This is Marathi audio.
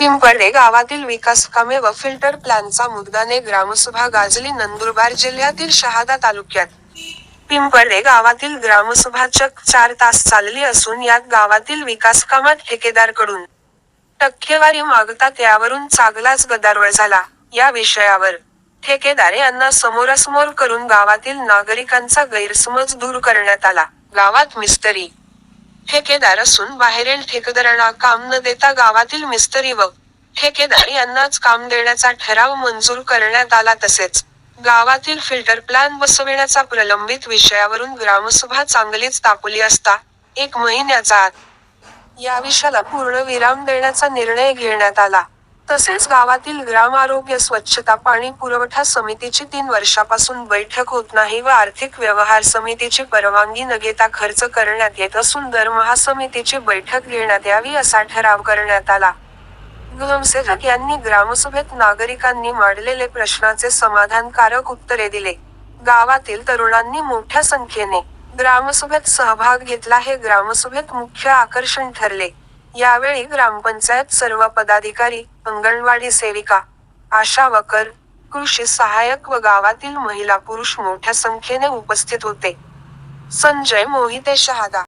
पिंपळे गावातील विकासकामे व फिल्टर प्लॅनचा मुद्दाने ग्रामसभा गाजली नंदुरबार जिल्ह्यातील शहादा तालुक्यात. पिंपळे गावातील ग्रामसभा चक चार तास चालली असून यात गावातील विकासकामात ठेकेदारकडून टक्केवारी मागतात यावरून चांगलाच गदारोळ झाला या विषयावर. ठेकेदार यांना समोरासमोर करून गावातील नागरिकांचा गैरसमज दूर करण्यात आला. गावात मिस्त्री ठेकेदार असून बाहेरील ठेकेदारांना काम न देता गावातील मिस्त्री व ठेकेदार यांनाच काम देण्याचा ठराव मंजूर करण्यात आला तसेच गावातील फिल्टर प्लॅन बसविण्याचा प्रलंबित विषयावरून ग्रामसभा चांगलीच तापली असता एक महिन्याचा आत या विषयाला पूर्ण विराम देण्याचा निर्णय घेण्यात आला. तसेच गावातील ग्राम आरोग्य स्वच्छता पाणी पुरवठा समितीची तीन वर्षापासून बैठक होत नाही व आर्थिक व्यवहार समितीची परवानगी न घेता खर्च करण्यात येत असून दरमहा समितीची बैठक घेण्यात यावी असा ठराव करण्यात आला. ग्रामसेवक यांनी ग्रामसभेत नागरिकांनी मांडलेले प्रश्नाचे समाधानकारक उत्तरे दिले. गावातील तरुणांनी मोठ्या संख्येने ग्रामसभेत सहभाग घेतला हे ग्रामसभेत मुख्य आकर्षण ठरले. यावेळी ग्रामपंचायत सर्व पदाधिकारी अंगणवाडी सेविका आशा वकर कृषी सहाय्यक व गावातील महिला पुरुष मोठ्या संख्येने उपस्थित होते. संजय मोहिते शहादा